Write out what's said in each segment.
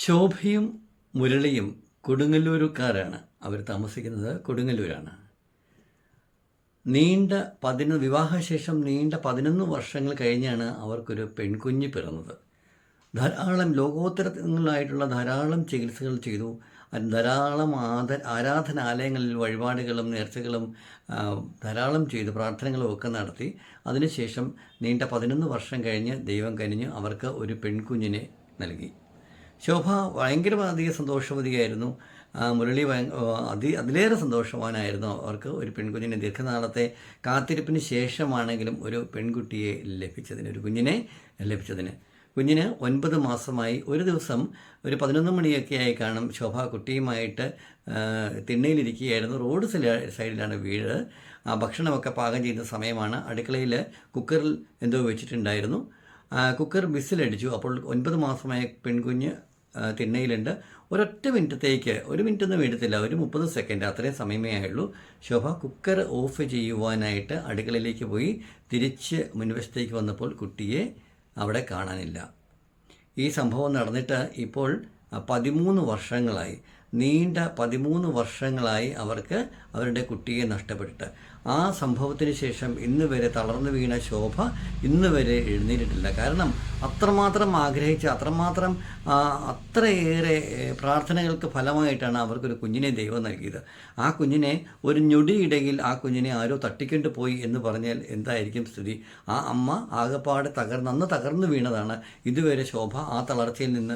ശോഭയും മുരളിയും കൊടുങ്ങല്ലൂരുകാരാണ്. അവർ താമസിക്കുന്നത് കൊടുങ്ങല്ലൂരാണ്. നീണ്ട പതിനൊന്ന് വിവാഹശേഷം നീണ്ട പതിനൊന്ന് വർഷങ്ങൾ കഴിഞ്ഞാണ് അവർക്കൊരു പെൺകുഞ്ഞ് പിറന്നത്. ധാരാളം ലോകോത്തരങ്ങളായിട്ടുള്ള ധാരാളം ചികിത്സകൾ ചെയ്തു. ധാരാളം ആദ ആരാധനാലയങ്ങളിൽ വഴിപാടുകളും നേർച്ചകളും ധാരാളം ചെയ്തു പ്രാർത്ഥനകളും ഒക്കെ നടത്തി. അതിനുശേഷം നീണ്ട പതിനൊന്ന് വർഷം കഴിഞ്ഞ് ദൈവം കനിഞ്ഞ് അവർക്ക് ഒരു പെൺകുഞ്ഞിനെ നൽകി. ശോഭ ഭയങ്കരമധികം സന്തോഷവതിയായിരുന്നു. ആ, മുരളി അതി അതിലേറെ സന്തോഷവാനായിരുന്നു അവർക്ക് ഒരു പെൺകുഞ്ഞിനെ ദീർഘനാളത്തെ കാത്തിരിപ്പിന് ശേഷമാണെങ്കിലും ഒരു പെൺകുട്ടിയെ ലഭിച്ചതിന് ഒരു കുഞ്ഞിനെ ലഭിച്ചതിന്. കുഞ്ഞിന് ഒൻപത് മാസമായി. ഒരു ദിവസം ഒരു പതിനൊന്ന് മണിയൊക്കെ ആയി കാണും. ശോഭ കുട്ടിയുമായിട്ട് തിണ്ണയിലിരിക്കുകയായിരുന്നു. റോഡ് സൈഡിലാണ് വീട്. ആ ഭക്ഷണമൊക്കെ പാകം ചെയ്യുന്ന സമയമാണ്. അടുക്കളയിൽ കുക്കറിൽ എന്തോ വെച്ചിട്ടുണ്ടായിരുന്നു. കുക്കർ മിസ്സിലടിച്ചു അപ്പോൾ ഒൻപത് മാസമായ പെൺകുഞ്ഞ് തിണ്ണയിലുണ്ട്. ഒരൊറ്റ മിനിറ്റത്തേക്ക് ഒരു മിനിറ്റ് ഒന്നും എടുത്തില്ല. ഒരു മുപ്പത് സെക്കൻഡ് അത്രയും സമയമേ ആയുള്ളൂ. ശോഭ കുക്കർ ഓഫ് ചെയ്യുവാനായിട്ട് അടുക്കളയിലേക്ക് പോയി തിരിച്ച് മുൻവശത്തേക്ക് വന്നപ്പോൾ കുട്ടിയെ അവിടെ കാണാനില്ല. ഈ സംഭവം നടന്നിട്ട് ഇപ്പോൾ പതിമൂന്ന് വർഷങ്ങളായി. നീണ്ട പതിമൂന്ന് വർഷങ്ങളായി അവർക്ക് അവരുടെ കുട്ടിയെ നഷ്ടപ്പെട്ടിട്ട്. ആ സംഭവത്തിന് ശേഷം ഇന്ന് വരെ തളർന്നു വീണ ശോഭ ഇന്ന് വരെ എഴുന്നേറ്റിട്ടില്ല. കാരണം അത്രമാത്രം ആഗ്രഹിച്ച് അത്രമാത്രം അത്രയേറെ പ്രാർത്ഥനകൾക്ക് ഫലമായിട്ടാണ് അവർക്കൊരു കുഞ്ഞിനെ ദൈവം നൽകിയത്. ആ കുഞ്ഞിനെ ഒരു ഞൊടിയിടയിൽ ആ കുഞ്ഞിനെ ആരോ തട്ടിക്കൊണ്ട് പോയി എന്ന് പറഞ്ഞാൽ എന്തായിരിക്കും സ്ഥിതി? ആ അമ്മ ആകപ്പാടെ തകർന്ന് അന്ന് തകർന്നു വീണതാണ്. ഇതുവരെ ശോഭ ആ തളർച്ചയിൽ നിന്ന്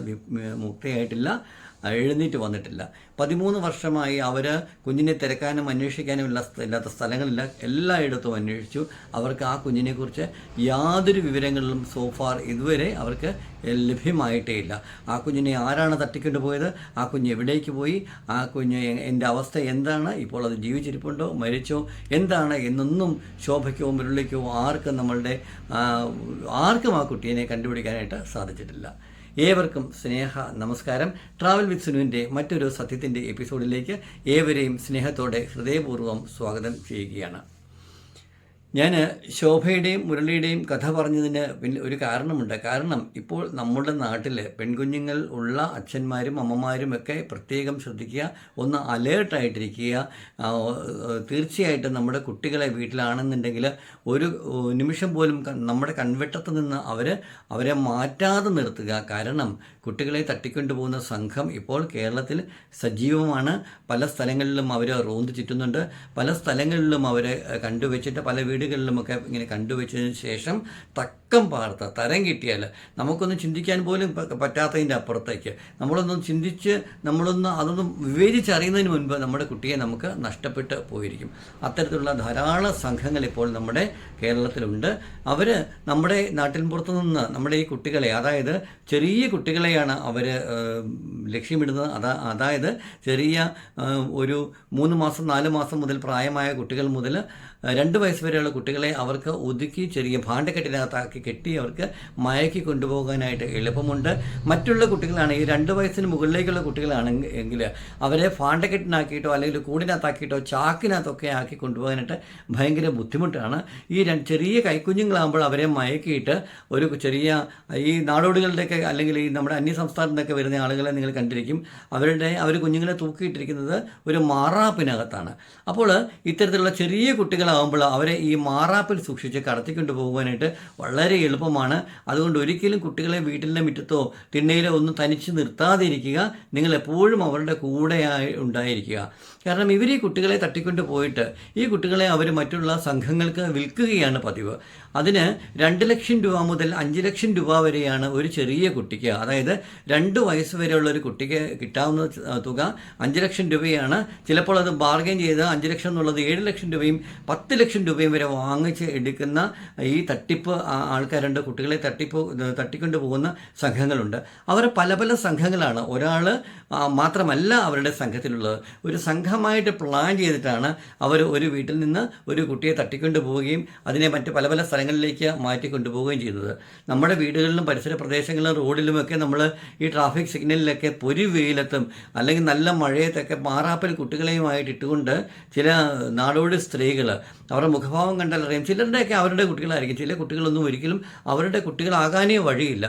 മുക്തയായിട്ടില്ല. എഴുന്നേറ്റ് വന്നിട്ടില്ല. പതിമൂന്ന് വർഷമായി അവർ കുഞ്ഞിനെ തിരക്കാനും അന്വേഷിക്കാനും ഇല്ല ഇല്ലാത്ത സ്ഥലങ്ങളില്ല. എല്ലായിടത്തും അന്വേഷിച്ചു. അവർക്ക് ആ കുഞ്ഞിനെക്കുറിച്ച് യാതൊരു വിവരങ്ങളിലും സോഫാർ ഇതുവരെ അവർക്ക് ലഭ്യമായിട്ടേ ഇല്ല. ആ കുഞ്ഞിനെ ആരാണ് തട്ടിക്കൊണ്ട് പോയത്? ആ കുഞ്ഞ് എവിടേക്ക് പോയി? ആ കുഞ്ഞ് എന്റെ അവസ്ഥ എന്താണ്? ഇപ്പോൾ അത് ജീവിച്ചിരിപ്പുണ്ടോ? മരിച്ചോ? എന്താണ്? എന്നൊന്നും ശോഭയ്ക്കോ മുരളിക്കോ ആർക്കും നമ്മളുടെ ആർക്കും ആ കുട്ടീനെ കണ്ടുപിടിക്കാനായിട്ട് സാധിച്ചിട്ടില്ല. ഏവർക്കും സ്നേഹ നമസ്കാരം. ട്രാവൽ വിത്ത് സുനുവിന്റെ മറ്റൊരു സത്യത്തിന്റെ എപ്പിസോഡിലേക്ക് ഏവരെയും സ്നേഹത്തോടെ ഹൃദയപൂർവം സ്വാഗതം ചെയ്യുകയാണ്. ഞാൻ ശോഭയുടെയും മുരളിയുടെയും കഥ പറഞ്ഞതിന് പിന്നെ ഒരു കാരണമുണ്ട്. കാരണം ഇപ്പോൾ നമ്മുടെ നാട്ടിൽ പെൺകുഞ്ഞുങ്ങൾ ഉള്ള അച്ഛന്മാരും അമ്മമാരും ഒക്കെ പ്രത്യേകം ശ്രദ്ധിക്കുക ഒന്ന് അലേർട്ടായിട്ടിരിക്കുക തീർച്ചയായിട്ടും നമ്മുടെ കുട്ടികളെ വീട്ടിലാണെന്നുണ്ടെങ്കിൽ ഒരു നിമിഷം പോലും നമ്മുടെ കൺവെട്ടത്ത് നിന്ന് അവർ അവരെ മാറ്റാതെ നിർത്തുക. കാരണം കുട്ടികളെ തട്ടിക്കൊണ്ടുപോകുന്ന സംഘം ഇപ്പോൾ കേരളത്തിൽ സജീവമാണ്. പല സ്ഥലങ്ങളിലും അവർ റോന്ത് ചുറ്റുന്നുണ്ട്. പല സ്ഥലങ്ങളിലും അവരെ കണ്ടുവച്ചിട്ട് പല വീടുകളിലുമൊക്കെ ഇങ്ങനെ കണ്ടുവച്ചതിന് ശേഷം തക്കം പാർത്ത തരം കിട്ടിയാൽ നമുക്കൊന്നും ചിന്തിക്കാൻ പോലും പറ്റാത്തതിന്റെ അപ്പുറത്തേക്ക്. നമ്മളൊന്നും ചിന്തിച്ച് നമ്മളൊന്ന് അതൊന്നും വിവേചിച്ചറിയുന്നതിന് മുൻപ് നമ്മുടെ കുട്ടിയെ നമുക്ക് നഷ്ടപ്പെട്ട് പോയിരിക്കും. അത്തരത്തിലുള്ള ധാരാളം സംഘങ്ങൾ ഇപ്പോൾ നമ്മുടെ കേരളത്തിലുണ്ട്. അവർ നമ്മുടെ നാട്ടിൻ പുറത്തു നിന്ന് നമ്മുടെ ഈ കുട്ടികളെ അതായത് ചെറിയ കുട്ടികളെയാണ് അവർ ലക്ഷ്യമിടുന്നത്. അതാ അതായത് ചെറിയ ഒരു മൂന്ന് മാസം നാല് മാസം മുതൽ പ്രായമായ കുട്ടികൾ മുതൽ രണ്ട് വയസ്സ് വരെയുള്ള കുട്ടികളെ അവർക്ക് ഒതുക്കി ചെറിയ ഭാണ്ഡക്കെട്ടിനകത്താക്കി കെട്ടി അവർക്ക് മയക്കി കൊണ്ടുപോകാനായിട്ട് എളുപ്പമുണ്ട്. മറ്റുള്ള കുട്ടികളാണ് ഈ രണ്ട് വയസ്സിന് മുകളിലേക്കുള്ള കുട്ടികളാണെങ്കിൽ എങ്കിൽ അവരെ ഫാണ്ടക്കെട്ടിനാക്കിയിട്ടോ അല്ലെങ്കിൽ കൂടിനകത്താക്കിയിട്ടോ ചാക്കിനകത്തൊക്കെ ആക്കി കൊണ്ടുപോകാനായിട്ട് ഭയങ്കര ബുദ്ധിമുട്ടാണ്. ഈ ചെറിയ കൈക്കുഞ്ഞുങ്ങളാകുമ്പോൾ അവരെ മയക്കിയിട്ട് ഒരു ചെറിയ ഈ നാടോടികളുടെയൊക്കെ അല്ലെങ്കിൽ ഈ നമ്മുടെ അന്യ സംസ്ഥാനത്തു നിന്നൊക്കെ വരുന്ന ആളുകളെ നിങ്ങൾ കണ്ടിരിക്കും. അവരുടെ അവർ കുഞ്ഞുങ്ങളെ തൂക്കിയിട്ടിരിക്കുന്നത് ഒരു മാറാപ്പിനകത്താണ്. അപ്പോൾ ഇത്തരത്തിലുള്ള ചെറിയ കുട്ടികളാകുമ്പോൾ അവരെ ഈ മാറാപ്പിൽ സൂക്ഷിച്ച് കടത്തിക്കൊണ്ട് പോകുവാനായിട്ട് വളരെ എളുപ്പമാണ്. അതുകൊണ്ട് ഒരിക്കലും കുട്ടികളെ വീട്ടിലെ മുറ്റത്തോ തിണ്ണയിലോ ഒന്നും തനിച്ച് നിർത്താതിരിക്കുക. നിങ്ങൾ എപ്പോഴും അവരുടെ കൂടെയായി ഉണ്ടായിരിക്കുക. കാരണം ഇവർ ഈ കുട്ടികളെ തട്ടിക്കൊണ്ട് പോയിട്ട് ഈ കുട്ടികളെ അവർ മറ്റുള്ള സംഘങ്ങൾക്ക് വിൽക്കുകയാണ് പതിവ്. അതിന് രണ്ട് ലക്ഷം രൂപ മുതൽ അഞ്ച് ലക്ഷം രൂപ വരെയാണ് ഒരു ചെറിയ കുട്ടിക്ക് അതായത് രണ്ട് വയസ്സ് വരെയുള്ള ഒരു കുട്ടിക്ക് കിട്ടാവുന്ന തുക അഞ്ച് ലക്ഷം രൂപയാണ്. ചിലപ്പോൾ അത് ബാർഗൈൻ ചെയ്ത് അഞ്ച് ലക്ഷം എന്നുള്ളത് ഏഴ് ലക്ഷം രൂപയും പത്ത് ലക്ഷം രൂപയും വരെ വാങ്ങിച്ച് എടുക്കുന്ന ഈ തട്ടിപ്പ് ആൾക്കാരുണ്ട് കുട്ടികളെ തട്ടിപ്പ് തട്ടിക്കൊണ്ട് പോകുന്ന സംഘങ്ങളുണ്ട്. അവർ പല പല സംഘങ്ങളാണ്. ഒരാൾ മാത്രമല്ല അവരുടെ സംഘത്തിലുള്ളത്. ഒരു സംഘമായിട്ട് പ്ലാൻ ചെയ്തിട്ടാണ് അവർ ഒരു വീട്ടിൽ നിന്ന് ഒരു കുട്ടിയെ തട്ടിക്കൊണ്ടു പോവുകയും അതിനെ മറ്റ് പല പല സ്ഥലങ്ങളിലേക്ക് മാറ്റി കൊണ്ടുപോവുകയും ചെയ്യുന്നത്. നമ്മുടെ വീടുകളിലും പരിസര പ്രദേശങ്ങളിലും റോഡിലുമൊക്കെ നമ്മൾ ഈ ട്രാഫിക് സിഗ്നലിലൊക്കെ പൊരി വെയിലത്തും അല്ലെങ്കിൽ നല്ല മഴയത്തൊക്കെ മാറാപ്പൽ കുട്ടികളെയുമായിട്ട് ഇട്ടുകൊണ്ട് ചില നാടോടി സ്ത്രീകൾ അവരുടെ മുഖഭാവം കണ്ടാൽ അറിയാം. ചിലരുടെയൊക്കെ അവരുടെ കുട്ടികളായിരിക്കും. ചില കുട്ടികളൊന്നും ഒരിക്കലും അവരുടെ കുട്ടികളാകാനേ വഴിയില്ല.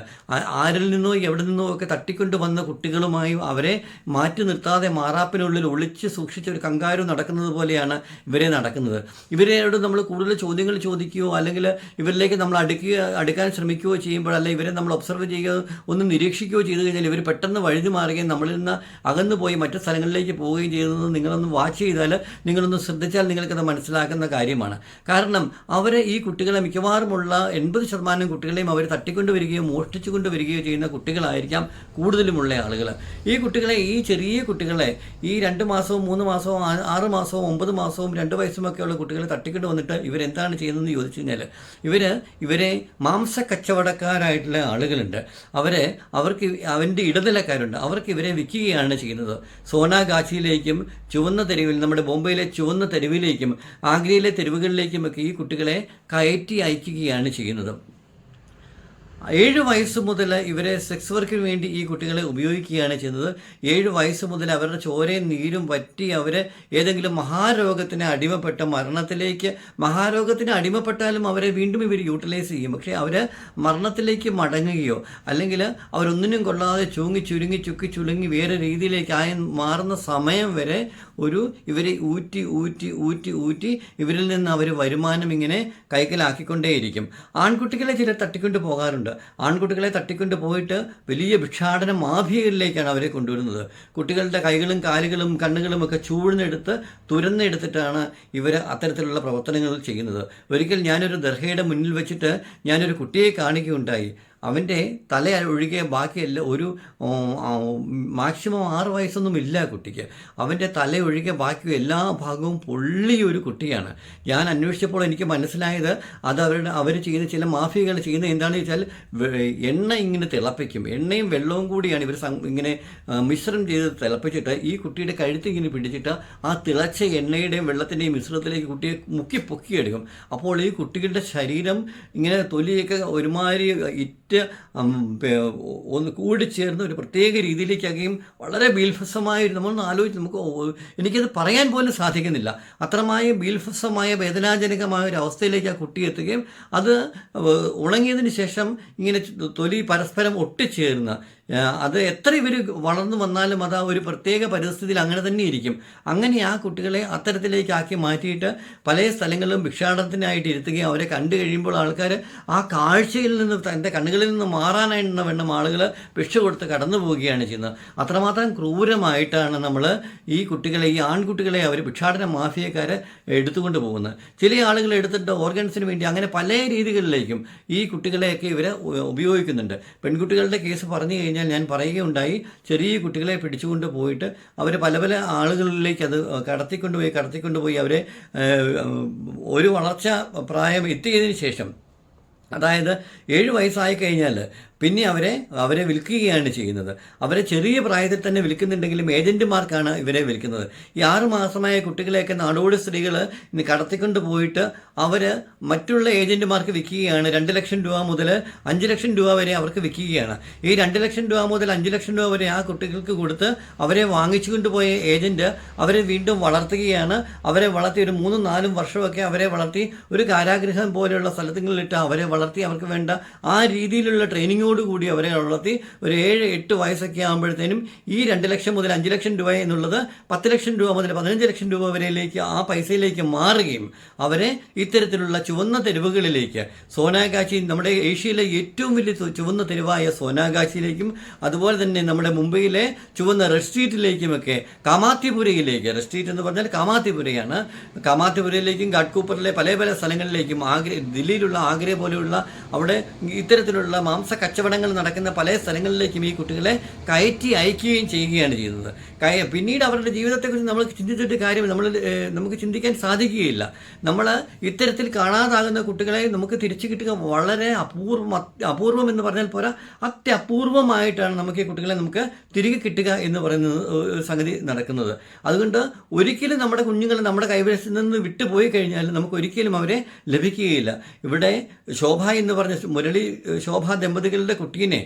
ആരിൽ നിന്നോ എവിടെ നിന്നോ ഒക്കെ തട്ടിക്കൊണ്ടു വന്ന കുട്ടികളുമായി അവരെ മാറ്റി നിർത്താതെ മാറാപ്പിനുള്ളിൽ ഒളിച്ച് സൂക്ഷിച്ച ഒരു കങ്കാരു നടക്കുന്നത് പോലെയാണ് ഇവരെ നടക്കുന്നത്. ഇവരോട് നമ്മൾ കൂടുതൽ ചോദ്യങ്ങൾ ചോദിക്കുകയോ അല്ലെങ്കിൽ ഇവരിലേക്ക് നമ്മൾ അടുക്കുക അടുക്കാൻ ശ്രമിക്കുകയോ ചെയ്യുമ്പോൾ അല്ല ഇവരെ നമ്മൾ ഒബ്സർവ് ചെയ്യുകയോ ഒന്ന് നിരീക്ഷിക്കുകയോ ചെയ്തു കഴിഞ്ഞാൽ ഇവർ പെട്ടെന്ന് വഴുതി മാറുകയും നമ്മളിൽ നിന്ന് അകന്നു പോയി മറ്റു സ്ഥലങ്ങളിലേക്ക് പോവുകയും ചെയ്യുന്നത് നിങ്ങളൊന്ന് വാച്ച് ചെയ്താൽ നിങ്ങളൊന്ന് ശ്രദ്ധിച്ചാൽ നിങ്ങൾക്കത് മനസ്സിലാക്കുന്ന കാര്യമാണ്. കാരണം അവർ ഈ കുട്ടികളെ മിക്കവാറുമുള്ള എൺപത് ശതമാനം കുട്ടികളെയും അവർ തട്ടിക്കൊണ്ടുവരികയോ മോഷ്ടിച്ചു കൊണ്ടുവരികയോ ചെയ്യുന്ന കുട്ടികളായിരിക്കാം കൂടുതലുമുള്ള ആളുകൾ. ഈ കുട്ടികളെ ഈ ചെറിയ കുട്ടികളെ ഈ രണ്ട് മാസവും മൂന്ന് മാസവും ആറ് മാസവും ഒമ്പത് മാസവും രണ്ട് വയസ്സുമൊക്കെയുള്ള കുട്ടികളെ തട്ടിക്കൊണ്ട് വന്നിട്ട് ഇവരെന്താണ് ചെയ്യുന്നതെന്ന് ചോദിച്ചു കഴിഞ്ഞാൽ ഇവർ ഇവരെ മാംസ കച്ചവടക്കാരായിട്ടുള്ള ആളുകളുണ്ട്. അവരെ അവർക്ക് അവന്റെ ഇടനിലക്കാരുണ്ട്. അവർക്ക് ഇവരെ വിൽക്കുകയാണ് ചെയ്യുന്നത്. സോനാഗാച്ചിയിലേക്കും ചുവന്ന തെരുവിൽ നമ്മുടെ ബോംബെയിലെ ചുവന്ന തെരുവിലേക്കും ആഗ്രയിലെ തെരുവുകളിലേക്കുമൊക്കെ ഈ കുട്ടികളെ കയറ്റി അയക്കുകയാണ് ചെയ്യുന്നത്. ഏഴ് വയസ്സ് മുതൽ ഇവരെ സെക്സ് വർക്കിന് വേണ്ടി ഈ കുട്ടികളെ ഉപയോഗിക്കുകയാണ് ചെയ്യുന്നത്. ഏഴ് വയസ്സ് മുതൽ അവരുടെ ചോരയും നീരും വറ്റി അവർ ഏതെങ്കിലും മഹാരോഗത്തിന് അടിമപ്പെട്ട മരണത്തിലേക്ക് മഹാരോഗത്തിന് അടിമപ്പെട്ടാലും അവരെ വീണ്ടും ഇവർ യൂട്ടിലൈസ് ചെയ്യും. പക്ഷേ അവർ മരണത്തിലേക്ക് മടങ്ങുകയോ അല്ലെങ്കിൽ അവരൊന്നിനും കൊള്ളാതെ ചൂങ്ങി ചുരുങ്ങി ചുക്കി ചുളുങ്ങി വേറെ രീതിയിലേക്ക് ആയി മാറുന്ന സമയം വരെ ഒരു ഇവരെ ഊറ്റി ഊറ്റി ഊറ്റി ഊറ്റി ഇവരിൽ നിന്ന് അവർ വരുമാനം ഇങ്ങനെ കൈക്കലാക്കിക്കൊണ്ടേയിരിക്കും. ആൺകുട്ടികളെ ചില തട്ടിക്കൊണ്ട് പോകാറുണ്ട്. ആൺകുട്ടികളെ തട്ടിക്കൊണ്ട് പോയിട്ട് വലിയ ഭിക്ഷാടന മാഫിയകളിലേക്കാണ് അവരെ കൊണ്ടുവരുന്നത്. കുട്ടികളുടെ കൈകളും കാലുകളും കണ്ണുകളും ഒക്കെ ചൂഴ്ന്നെടുത്ത് തുരന്നെടുത്തിട്ടാണ് ഇവർ അത്തരത്തിലുള്ള പ്രവർത്തനങ്ങൾ ചെയ്യുന്നത്. ഒരിക്കൽ ഞാനൊരു ദർഹയുടെ മുന്നിൽ വെച്ചിട്ട് ഞാനൊരു കുട്ടിയെ കാണിക്കുകയുണ്ടായി. അവന്റെ തല ഒഴികെ ബാക്കിയല്ല ഒരു മാക്സിമം ആറ് വയസ്സൊന്നും ഇല്ല കുട്ടിക്ക്. അവന്റെ തല ഒഴികെ ബാക്കി എല്ലാ ഭാഗവും പൊള്ളിയ ഒരു കുട്ടിയാണ്. ഞാൻ അന്വേഷിച്ചപ്പോൾ എനിക്ക് മനസ്സിലായത് അത് അവരുടെ അവർ ചെയ്യുന്ന ചില മാഫിയകൾ ചെയ്യുന്ന എന്താണെന്ന് വെച്ചാൽ എണ്ണ ഇങ്ങനെ തിളപ്പിക്കും. എണ്ണയും വെള്ളവും കൂടിയാണ് ഇവർ ഇങ്ങനെ മിശ്രം ചെയ്ത് തിളപ്പിച്ചിട്ട് ഈ കുട്ടിയുടെ കഴുത്ത് ഇങ്ങനെ പിടിച്ചിട്ട് ആ തിളച്ച എണ്ണയുടെയും വെള്ളത്തിന്റെയും മിശ്രിതത്തിലേക്ക് കുട്ടിയെ മുക്കി പൊക്കിയെടുക്കും. അപ്പോൾ ഈ കുട്ടികളുടെ ശരീരം ഇങ്ങനെ തൊലിയൊക്കെ ഒരുമാതിരി പേ- ഒന്ന് കൂടിച്ചേർന്ന് ഒരു പ്രത്യേക രീതിയിലേക്കാകുകയും വളരെ ബീൽഫസമായ ഒരു- നമ്മളൊന്ന് ആലോചിച്ച് നമുക്ക് എനിക്കത് പറയാൻ പോലും സാധിക്കുന്നില്ല. അത്രമായ ബീൽഫസമായ വേദനാജനകമായ ഒരു അവസ്ഥയിലേക്ക് ആ കുട്ടി എത്തുകയും അത് ഉണങ്ങിയതിന് ശേഷം ഇങ്ങനെ തൊലി പരസ്പരം ഒട്ടിച്ചേർന്ന് അത് എത്ര ഇവർ വളർന്നു വന്നാലും അത് ആ ഒരു പ്രത്യേക പരിസ്ഥിതിയിൽ അങ്ങനെ തന്നെ ഇരിക്കും. അങ്ങനെ ആ കുട്ടികളെ അത്തരത്തിലേക്ക് ആക്കി മാറ്റിയിട്ട് പല സ്ഥലങ്ങളിലും ഭിക്ഷാടനത്തിനായിട്ട് ഇരുത്തുകയും അവരെ കണ്ടു കഴിയുമ്പോൾ ആൾക്കാർ ആ കാഴ്ചയിൽ നിന്ന് തന്റെ കണ്ണുകളിൽ നിന്ന് മാറാനായിരുന്ന വേണം ആളുകൾ ഭിക്ഷ കൊടുത്ത് കടന്നു പോവുകയാണ് ചെയ്യുന്നത്. അത്രമാത്രം ക്രൂരമായിട്ടാണ് നമ്മൾ ഈ കുട്ടികളെ ഈ ആൺകുട്ടികളെ അവർ ഭിക്ഷാടന മാഫിയക്കാർ എടുത്തുകൊണ്ട് പോകുന്നത്. ചില ആളുകൾ എടുത്തിട്ട് ഓർഗൻസിന് വേണ്ടി അങ്ങനെ പല രീതികളിലേക്കും ഈ കുട്ടികളെയൊക്കെ ഇവർ ഉപയോഗിക്കുന്നുണ്ട്. പെൺകുട്ടികളുടെ കേസ് പറഞ്ഞു കഴിഞ്ഞാൽ ഞാൻ പറയുകയുണ്ടായി ചെറിയ കുട്ടികളെ പിടിച്ചുകൊണ്ട് പോയിട്ട് അവർ പല പല ആളുകളിലേക്ക് അത് കടത്തിക്കൊണ്ടുപോയി കടത്തിക്കൊണ്ടുപോയി അവരെ ഒരു വളർച്ച പ്രായം എത്തിയതിന് ശേഷം അതായത് ഏഴ് വയസ്സായി കഴിഞ്ഞാൽ പിന്നെ അവരെ അവരെ വിൽക്കുകയാണ് ചെയ്യുന്നത്. അവരെ ചെറിയ പ്രായത്തിൽ തന്നെ വിൽക്കുന്നുണ്ടെങ്കിലും ഏജന്റുമാർക്കാണ് ഇവരെ വിൽക്കുന്നത്. ഈ ആറുമാസമായ കുട്ടികളെയൊക്കെ നാടോടി സ്ത്രീകൾ കടത്തിക്കൊണ്ട് പോയിട്ട് അവർ മറ്റുള്ള ഏജന്റുമാർക്ക് വിൽക്കുകയാണ്. രണ്ട് ലക്ഷം രൂപ മുതൽ അഞ്ച് ലക്ഷം രൂപ വരെ അവർക്ക് വിൽക്കുകയാണ്. ഈ രണ്ട് ലക്ഷം രൂപ മുതൽ അഞ്ച് ലക്ഷം രൂപ വരെ ആ കുട്ടികൾക്ക് കൊടുത്ത് അവരെ വാങ്ങിച്ചു കൊണ്ടുപോയ ഏജന്റ് അവരെ വീണ്ടും വളർത്തുകയാണ്. അവരെ വളർത്തി ഒരു മൂന്നും നാലും വർഷമൊക്കെ അവരെ വളർത്തി ഒരു കാരാഗ്രഹം പോലെയുള്ള സ്ഥലത്തുകളിലിട്ട് അവരെ വളർത്തി അവർക്ക് വേണ്ട ആ രീതിയിലുള്ള ട്രെയിനിങ്ങോട് കൂടി അവരെ വളർത്തി ഒരു ഏഴ് എട്ട് വയസ്സൊക്കെ ആകുമ്പോഴത്തേനും ഈ രണ്ട് ലക്ഷം മുതൽ അഞ്ച് ലക്ഷം രൂപ എന്നുള്ളത് പത്ത് ലക്ഷം രൂപ മുതൽ പതിനഞ്ച് ലക്ഷം രൂപ വരെയിലേക്ക് ആ പൈസയിലേക്ക് മാറുകയും അവരെ ഇത്തരത്തിലുള്ള ചുവന്ന തെരുവുകളിലേക്ക് സോനാകാശി നമ്മുടെ ഏഷ്യയിലെ ഏറ്റവും വലിയ ചുവന്ന തെരുവായ സോനാകാശിയിലേക്കും അതുപോലെ തന്നെ നമ്മുടെ മുംബൈയിലെ ചുവന്ന റെഡ് സ്ട്രീറ്റിലേക്കുമൊക്കെ കാമാത്തിപുരയിലേക്ക് റെഡ് സ്ട്രീറ്റ് എന്ന് പറഞ്ഞാൽ കാമാത്തിപുരയാണ് കാമാത്തിപുരയിലേക്കും ഘാട്ട്കൂപ്പറിലെ പല പല സ്ഥലങ്ങളിലേക്കും ആഗ്ര ദില്ലിയിലുള്ള ആഗ്ര പോലെയുള്ള അവിടെ ഇത്തരത്തിലുള്ള മാംസ കച്ചവടങ്ങൾ നടക്കുന്ന പല സ്ഥലങ്ങളിലേക്കും ഈ കുട്ടികളെ കയറ്റി അയക്കുകയും ചെയ്യുകയാണ് ചെയ്യുന്നത്. കയ പിന്നീട് അവരുടെ ജീവിതത്തെക്കുറിച്ച് നമ്മൾ ചിന്തിച്ചിട്ട് കാര്യം നമ്മൾ നമുക്ക് ചിന്തിക്കാൻ സാധിക്കുകയില്ല. നമ്മൾ ഇത്തരത്തിൽ കാണാതാകുന്ന കുട്ടികളെ നമുക്ക് തിരിച്ചു കിട്ടുക വളരെ അപൂർവം അപൂർവം എന്ന് പറഞ്ഞാൽ പോരാ അത്യപൂർവമായിട്ടാണ് നമുക്ക് ഈ കുട്ടികളെ നമുക്ക് തിരികെ കിട്ടുക എന്ന് പറയുന്നത് സംഗതി നടക്കുന്നത്. അതുകൊണ്ട് ഒരിക്കലും നമ്മുടെ കുഞ്ഞുങ്ങൾ നമ്മുടെ കൈവശത്തിൽ നിന്ന് വിട്ടുപോയി കഴിഞ്ഞാൽ നമുക്ക് ഒരിക്കലും അവരെ ലഭിക്കുകയില്ല. ഇവിടെ ശോഭ എന്ന് പറഞ്ഞ മുരളി ശോഭ ദമ്പതികളുടെ കുട്ടീനെ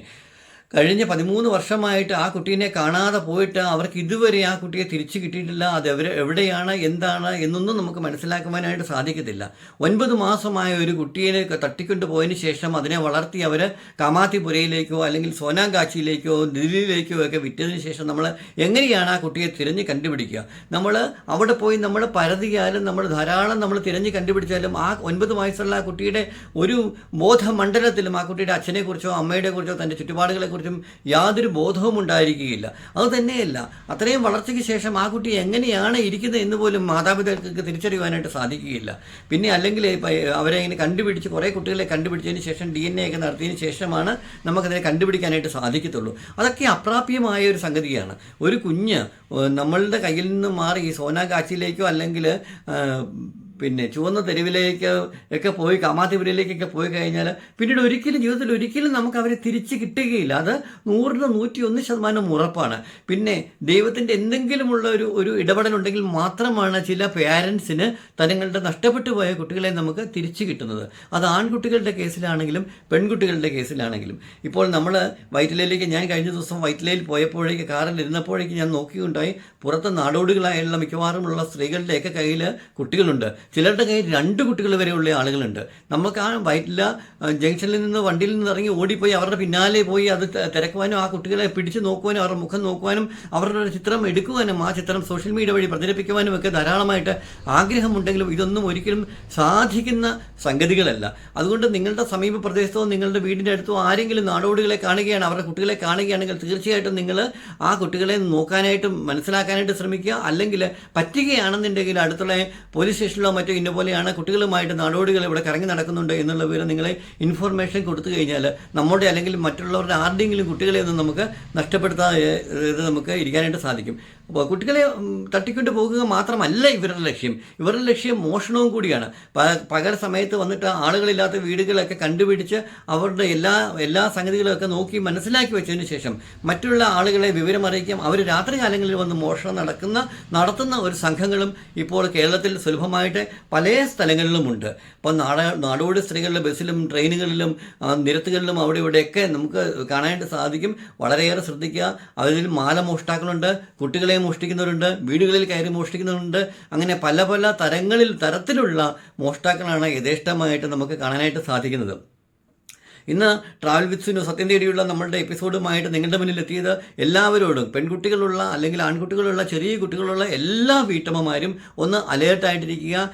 കഴിഞ്ഞ പതിമൂന്ന് വർഷമായിട്ട് ആ കുട്ടീനെ കാണാതെ പോയിട്ട് അവർക്ക് ഇതുവരെ ആ കുട്ടിയെ തിരിച്ചു കിട്ടിയിട്ടില്ല. അത് അവർ എവിടെയാണ് എന്താണ് എന്നൊന്നും നമുക്ക് മനസ്സിലാക്കുവാനായിട്ട് സാധിക്കത്തില്ല. ഒൻപത് മാസമായ ഒരു കുട്ടിയെ തട്ടിക്കൊണ്ട് പോയതിന് ശേഷം അതിനെ വളർത്തി അവർ കാമാത്തിപുരയിലേക്കോ അല്ലെങ്കിൽ സോനാഗാച്ചിയിലേക്കോ ദില്ലിയിലേക്കോ ഒക്കെ വിറ്റതിന് ശേഷം നമ്മൾ എങ്ങനെയാണ് ആ കുട്ടിയെ തിരഞ്ഞ് കണ്ടുപിടിക്കുക? നമ്മൾ അവിടെ പോയി നമ്മൾ പരതിയാലും നമ്മൾ ധാരാളം നമ്മൾ തിരഞ്ഞ് കണ്ടുപിടിച്ചാലും ആ ഒൻപത് വയസ്സുള്ള ആ കുട്ടിയുടെ ഒരു ബോധമണ്ഡലത്തിലും ആ കുട്ടിയുടെ അച്ഛനെക്കുറിച്ചോ അമ്മയുടെ കുറിച്ചോ തന്റെ ചുറ്റുപാടുകളെക്കുറിച്ചും യാതൊരു ബോധവും ഉണ്ടായിരിക്കുകയില്ല. അത് തന്നെയല്ല അത്രയും വളർച്ചയ്ക്ക് ശേഷം ആ കുട്ടി എങ്ങനെയാണ് ഇരിക്കുന്നത് എന്ന് പോലും മാതാപിതാക്കൾക്ക് തിരിച്ചറിയുവാനായിട്ട് സാധിക്കുകയില്ല. പിന്നെ അല്ലെങ്കിൽ അവരെ ഇങ്ങനെ കണ്ടുപിടിച്ച് കുറേ കുട്ടികളെ കണ്ടുപിടിച്ചതിന് ശേഷം ഡി എൻ എ ഒക്കെ നടത്തിയതിന് ശേഷമാണ് നമുക്കതിനെ കണ്ടുപിടിക്കാനായിട്ട് സാധിക്കത്തുള്ളൂ. അതൊക്കെ അപ്രാപ്യമായ ഒരു സംഗതിയാണ്. ഒരു കുഞ്ഞ് നമ്മളുടെ കയ്യിൽ നിന്ന് മാറി ഈ സോനാഗാച്ചിയിലേക്കോ അല്ലെങ്കിൽ പിന്നെ ചുവന്ന തെരുവിലേക്ക് ഒക്കെ പോയി കാമാത്തിപുരയിലേക്കൊക്കെ പോയി കഴിഞ്ഞാൽ പിന്നീട് ഒരിക്കലും ജീവിതത്തിൽ ഒരിക്കലും നമുക്ക് അവരെ തിരിച്ച് കിട്ടുകയില്ല. അത് നൂറിന് നൂറ്റി ഒന്ന് ശതമാനം ഉറപ്പാണ്. പിന്നെ ദൈവത്തിന്റെ എന്തെങ്കിലുമുള്ള ഒരു ഒരു ഇടപെടലുണ്ടെങ്കിൽ മാത്രമാണ് ചില പേരൻസിന് തനങ്ങളുടെ നഷ്ടപ്പെട്ടു പോയ കുട്ടികളെ നമുക്ക് തിരിച്ചു കിട്ടുന്നത്. അത് ആൺകുട്ടികളുടെ കേസിലാണെങ്കിലും പെൺകുട്ടികളുടെ കേസിലാണെങ്കിലും. ഇപ്പോൾ നമ്മൾ വൈറ്റിലയിലേക്ക് ഞാൻ കഴിഞ്ഞ ദിവസം വൈറ്റിലയിൽ പോയപ്പോഴേക്ക് കാറിൽ ഇരുന്നപ്പോഴേക്ക് ഞാൻ നോക്കിയുണ്ടായി പുറത്ത് നാടോടികളായുള്ള മിക്കവാറുമുള്ള സ്ത്രീകളുടെയൊക്കെ കയ്യിൽ കുട്ടികളുണ്ട്. ചിലരുടെ കയ്യിൽ രണ്ട് കുട്ടികൾ വരെയുള്ള ആളുകളുണ്ട്. നമുക്ക് ആ വൈറ്റില ജംഗ്ഷനിൽ നിന്ന് വണ്ടിയിൽ നിന്ന് ഇറങ്ങി ഓടിപ്പോയി അവരുടെ പിന്നാലെ പോയി അത് തിരക്കുവാനും ആ കുട്ടികളെ പിടിച്ചു നോക്കുവാനും അവരുടെ മുഖം നോക്കുവാനും അവരുടെ ചിത്രം എടുക്കുവാനും ആ ചിത്രം സോഷ്യൽ മീഡിയ വഴി പ്രചരിപ്പിക്കുവാനും ഒക്കെ ധാരാളമായിട്ട് ആഗ്രഹമുണ്ടെങ്കിലും ഇതൊന്നും ഒരിക്കലും സാധിക്കുന്ന സംഗതികളല്ല. അതുകൊണ്ട് നിങ്ങളുടെ സമീപ പ്രദേശത്തോ നിങ്ങളുടെ വീടിന്റെ അടുത്തോ ആരെങ്കിലും നാടോടികളെ കാണുകയാണ് അവരുടെ കുട്ടികളെ കാണുകയാണെങ്കിൽ തീർച്ചയായിട്ടും നിങ്ങൾ ആ കുട്ടികളെ നോക്കാനായിട്ടും മനസ്സിലാക്കാനായിട്ട് ശ്രമിക്കുക. അല്ലെങ്കിൽ പറ്റുകയാണെന്നുണ്ടെങ്കിൽ അടുത്തുള്ള പോലീസ് സ്റ്റേഷനിലോ മറ്റോ ഇന്ന പോലെയാണ് കുട്ടികളുമായിട്ട് നാടോടികൾ ഇവിടെ കറങ്ങി നടക്കുന്നുണ്ട് എന്നുള്ള വിവരം നിങ്ങളെ ഇൻഫർമേഷൻ കൊടുത്തു കഴിഞ്ഞാൽ നമ്മുടെ അല്ലെങ്കിൽ മറ്റുള്ളവരുടെ ആരുടെയെങ്കിലും കുട്ടികളെ ഒന്നും നമുക്ക് നഷ്ടപ്പെടുത്താതെ നമുക്ക് ഇരിക്കാനായിട്ട് സാധിക്കും. കുട്ടികളെ തട്ടിക്കൊണ്ട് പോകുക മാത്രമല്ല ഇവരുടെ ലക്ഷ്യം. ഇവരുടെ ലക്ഷ്യം മോഷണവും കൂടിയാണ്. പകൽ സമയത്ത് വന്നിട്ട് ആളുകളില്ലാത്ത വീടുകളൊക്കെ കണ്ടുപിടിച്ച് അവരുടെ എല്ലാ എല്ലാ സംഗതികളൊക്കെ നോക്കി മനസ്സിലാക്കി വെച്ചതിന് ശേഷം മറ്റുള്ള ആളുകളെ വിവരമറിയിക്കാം അവർ രാത്രി കാലങ്ങളിൽ വന്ന് മോഷണം നടക്കുന്ന നടത്തുന്ന ഒരു സംഘങ്ങളും ഇപ്പോൾ കേരളത്തിൽ സുലഭമായിട്ട് പല സ്ഥലങ്ങളിലുമുണ്ട്. ഇപ്പോൾ നാട നാടോടി സ്ത്രീകളിലെ ബസ്സിലും ട്രെയിനുകളിലും നിരത്തുകളിലും അവിടെ ഇവിടെയൊക്കെ നമുക്ക് കാണാനായിട്ട് സാധിക്കും. വളരെയേറെ ശ്രദ്ധിക്കുക. അതിൽ മാല മോഷ്ടാക്കളുണ്ട് കുട്ടികളെ മോഷ്ടിക്കുന്നവരുണ്ട് വീടുകളിൽ കയറി മോഷ്ടിക്കുന്നവരുണ്ട്. അങ്ങനെ പല പല തരങ്ങളിൽ തരത്തിലുള്ള മോഷ്ടാക്കളാണ് യഥേഷ്ടമായിട്ട് നമുക്ക് കാണാനായിട്ട് സാധിക്കുന്നത്. ഇന്ന് ട്രാവൽ വിത്ത് സുനു സത്യം തേടിയുള്ള നമ്മളുടെ എപ്പിസോഡുമായിട്ട് നിങ്ങളുടെ മുന്നിൽ എത്തിയത് എല്ലാവരോടും. പെൺകുട്ടികളുള്ള അല്ലെങ്കിൽ ആൺകുട്ടികളുള്ള ചെറിയ കുട്ടികളുള്ള എല്ലാ വീട്ടമ്മമാരും ഒന്ന് അലേർട്ടായിട്ടിരിക്കുക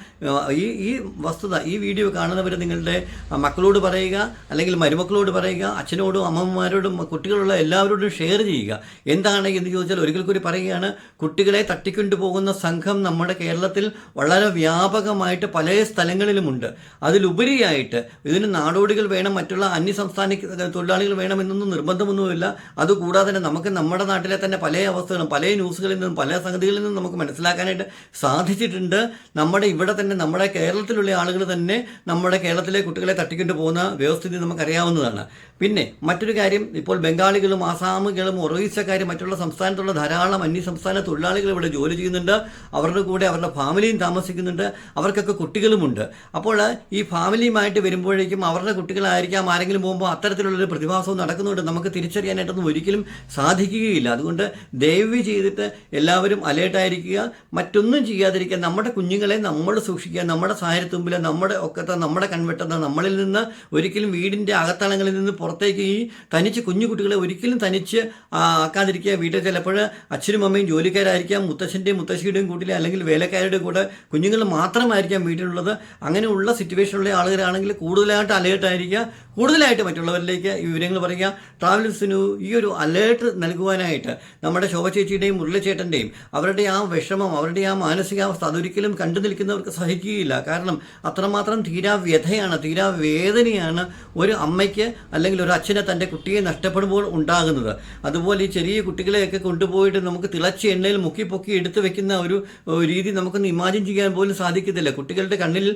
ഈ ഈ വസ്തുത ഈ വീഡിയോ കാണുന്നവർ നിങ്ങളുടെ മക്കളോട് പറയുക അല്ലെങ്കിൽ മരുമക്കളോട് പറയുക അച്ഛനോടും അമ്മമാരോടും കുട്ടികളുള്ള എല്ലാവരോടും ഷെയർ ചെയ്യുക. എന്താണ് എന്ന് ചോദിച്ചാൽ ഒരിക്കൽ കൂടി പറയുകയാണ് കുട്ടികളെ തട്ടിക്കൊണ്ടുപോകുന്ന സംഘം നമ്മുടെ കേരളത്തിൽ വളരെ വ്യാപകമായിട്ട് പല സ്ഥലങ്ങളിലുമുണ്ട്. അതിലുപരിയായിട്ട് ഇതിന് നാടോടികൾ വേണം മറ്റുള്ള അന്യ സംസ്ഥാന തൊഴിലാളികൾ വേണമെന്നൊന്നും നിർബന്ധമൊന്നുമില്ല. അതുകൂടാതെ തന്നെ നമുക്ക് നമ്മുടെ നാട്ടിലെ തന്നെ പല അവസ്ഥകളും പല ന്യൂസുകളിൽ നിന്നും പല സംഗതികളിൽ നിന്നും നമുക്ക് മനസ്സിലാക്കാനായിട്ട് സാധിച്ചിട്ടുണ്ട്. നമ്മുടെ ഇവിടെ തന്നെ നമ്മുടെ കേരളത്തിലുള്ള ആളുകൾ തന്നെ നമ്മുടെ കേരളത്തിലെ കുട്ടികളെ തട്ടിക്കൊണ്ട് പോകുന്ന വ്യവസ്ഥിതി നമുക്കറിയാവുന്നതാണ്. പിന്നെ മറ്റൊരു കാര്യം ഇപ്പോൾ ബംഗാളികളും ആസാമുകളും ഒറീസക്കാരും മറ്റുള്ള സംസ്ഥാനത്തുള്ള ധാരാളം അന്യ സംസ്ഥാന തൊഴിലാളികൾ ഇവിടെ ജോലി ചെയ്യുന്നുണ്ട്. അവരുടെ കൂടെ അവരുടെ ഫാമിലിയും താമസിക്കുന്നുണ്ട്. അവർക്കൊക്കെ കുട്ടികളുമുണ്ട്. അപ്പോൾ ഈ ഫാമിലിയുമായിട്ട് വരുമ്പോഴേക്കും അവരുടെ കുട്ടികളായിരിക്കാം ആരെങ്കിലും പോകുമ്പോൾ അത്തരത്തിലുള്ളൊരു പ്രതിഭാസവും നടക്കുന്നുണ്ട്. നമുക്ക് തിരിച്ചറിയാനായിട്ടൊന്നും ഒരിക്കലും സാധിക്കുകയില്ല. അതുകൊണ്ട് ദയവ് ചെയ്തിട്ട് എല്ലാവരും അലേർട്ടായിരിക്കുക. മറ്റൊന്നും ചെയ്യാതിരിക്കുക നമ്മുടെ കുഞ്ഞുങ്ങളെ നമ്മൾ സൂക്ഷിക്കുക. നമ്മുടെ സാഹചര്യത്തുമ്പിൽ നമ്മുടെ ഒക്കത്തെ നമ്മുടെ കൺവെട്ടുന്ന നമ്മളിൽ നിന്ന് ഒരിക്കലും വീടിന്റെ അകത്തളങ്ങളിൽ നിന്ന് പുറത്തേക്ക് ഈ തനിച്ച് കുഞ്ഞു കുട്ടികളെ ഒരിക്കലും തനിച്ച് ആക്കാതിരിക്കുക. വീട്ടിൽ ചിലപ്പോൾ അച്ഛനും അമ്മയും ജോലിക്കാരായിരിക്കാം മുത്തശ്ശന്റെയും മുത്തശ്ശിയുടെയും കൂട്ടിലെ അല്ലെങ്കിൽ വേലക്കാരുടെ കൂടെ കുഞ്ഞുങ്ങൾ മാത്രമായിരിക്കാം വീട്ടിലുള്ളത്. അങ്ങനെയുള്ള സിറ്റുവേഷനിലുള്ള ആളുകളാണെങ്കിൽ കൂടുതലായിട്ട് അലേർട്ടായിരിക്കുക കൂടുതലായിട്ട് മറ്റുള്ളവരിലേക്ക് വിവരങ്ങൾ പറയുക. ട്രാവലേഴ്സിനു ഈ ഒരു അലേർട്ട് നൽകുവാനായിട്ട് നമ്മുടെ ശോഭ ചേച്ചിയുടെയും മുരളിച്ചേട്ടന്റെയും അവരുടെ ആ വിഷമം അവരുടെ ആ മാനസികാവസ്ഥ അതൊരിക്കലും കണ്ടു നിൽക്കുന്നവർക്ക് സഹിക്കുകയില്ല. കാരണം അത്രമാത്രം തീരാ വ്യഥയാണ് തീരാ വേദനയാണ് ഒരു അമ്മയ്ക്ക് അല്ലെങ്കിൽ ഒരു അച്ഛനെ തന്റെ കുട്ടിയെ നഷ്ടപ്പെടുമ്പോൾ ഉണ്ടാകുന്നത്. അതുപോലെ ഈ ചെറിയ കുട്ടികളെയൊക്കെ കൊണ്ടുപോയിട്ട് നമുക്ക് തിളച്ച എണ്ണയിൽ മുക്കി പൊക്കി എടുത്തു വെക്കുന്ന ഒരു രീതി നമുക്കൊന്ന് ഇമാജിൻ ചെയ്യാൻ പോലും സാധിക്കത്തില്ല. കുട്ടികളുടെ കണ്ണിൽ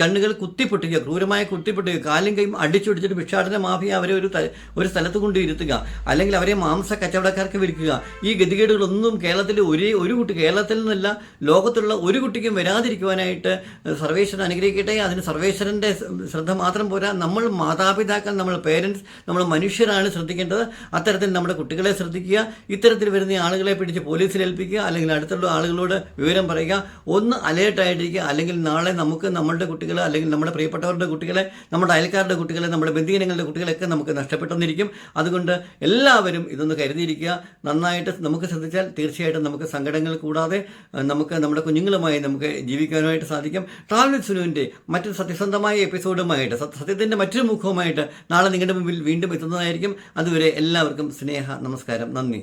കണ്ണുകൾ കുത്തിപ്പൊട്ടിക്കുക ക്രൂരമായ കുത്തിപ്പൊട്ടിക്കുക കാലും കൈയും അടിച്ചൊടിച്ചിട്ട് ഭിക്ഷാടന മാഫിയ അവരെ ഒരു ഒരു സ്ഥലത്ത് കൊണ്ട് ഇരുത്തുക അല്ലെങ്കിൽ അവരെ മാംസ കച്ചവടക്കാർക്ക് വിൽക്കുക. ഈ ഗതികേടുകളൊന്നും കേരളത്തിൽ ഒരേ ഒരു കുട്ടി കേരളത്തിൽ നിന്നല്ല ലോകത്തുള്ള ഒരു കുട്ടിക്കും വരാതിരിക്കുവാനായിട്ട് സർവേശ്വരൻ അനുഗ്രഹിക്കട്ടെ. അതിന് സർവേശ്വരന്റെ ശ്രദ്ധ മാത്രം പോരാ. നമ്മൾ മാതാപിതാക്കൾ നമ്മൾ പേരൻസ് നമ്മൾ മനുഷ്യരാണ് ശ്രദ്ധിക്കേണ്ടത്. അത്തരത്തിൽ നമ്മുടെ കുട്ടികളെ ശ്രദ്ധിക്കുക. ഇത്തരത്തിൽ വരുന്ന ആളുകളെ പിടിച്ച് പോലീസിൽ ഏൽപ്പിക്കുക. അല്ലെങ്കിൽ അടുത്തുള്ള ആളുകളോട് വിവരം പറയുക. ഒന്ന് അലേർട്ടായിട്ടിരിക്കുക അല്ലെങ്കിൽ നാളെ നമുക്ക് നമ്മുടെ കുട്ടികൾ അല്ലെങ്കിൽ നമ്മുടെ പ്രിയപ്പെട്ടവരുടെ കുട്ടികളെ നമ്മുടെ അയൽക്കാരുടെ കുട്ടികളെ നമ്മുടെ ബന്ധുജനങ്ങളുടെ കുട്ടികളെയൊക്കെ നമുക്ക് നഷ്ടപ്പെട്ടെന്നിരിക്കും. അതുകൊണ്ട് എല്ലാവരും ഇതൊന്ന് കരുതിയിരിക്കുക. നന്നായിട്ട് നമുക്ക് ശ്രദ്ധിച്ചാൽ തീർച്ചയായിട്ടും നമുക്ക് സങ്കടങ്ങൾ കൂടാതെ നമുക്ക് നമ്മുടെ കുഞ്ഞുങ്ങളുമായി നമുക്ക് ജീവിക്കാനായിട്ട് സാധിക്കും. ട്രാവൽ സുനുവിന്റെ മറ്റൊരു സത്യസന്ധമായ എപ്പിസോഡുമായിട്ട് സത്യ- സത്യത്തിന്റെ മറ്റൊരു മുഖവുമായിട്ട് നാളെ മുമ്പിൽ വീണ്ടും എത്തുന്നതായിരിക്കും. അതുവരെ എല്ലാവർക്കും സ്നേഹ നമസ്കാരം. നന്ദി.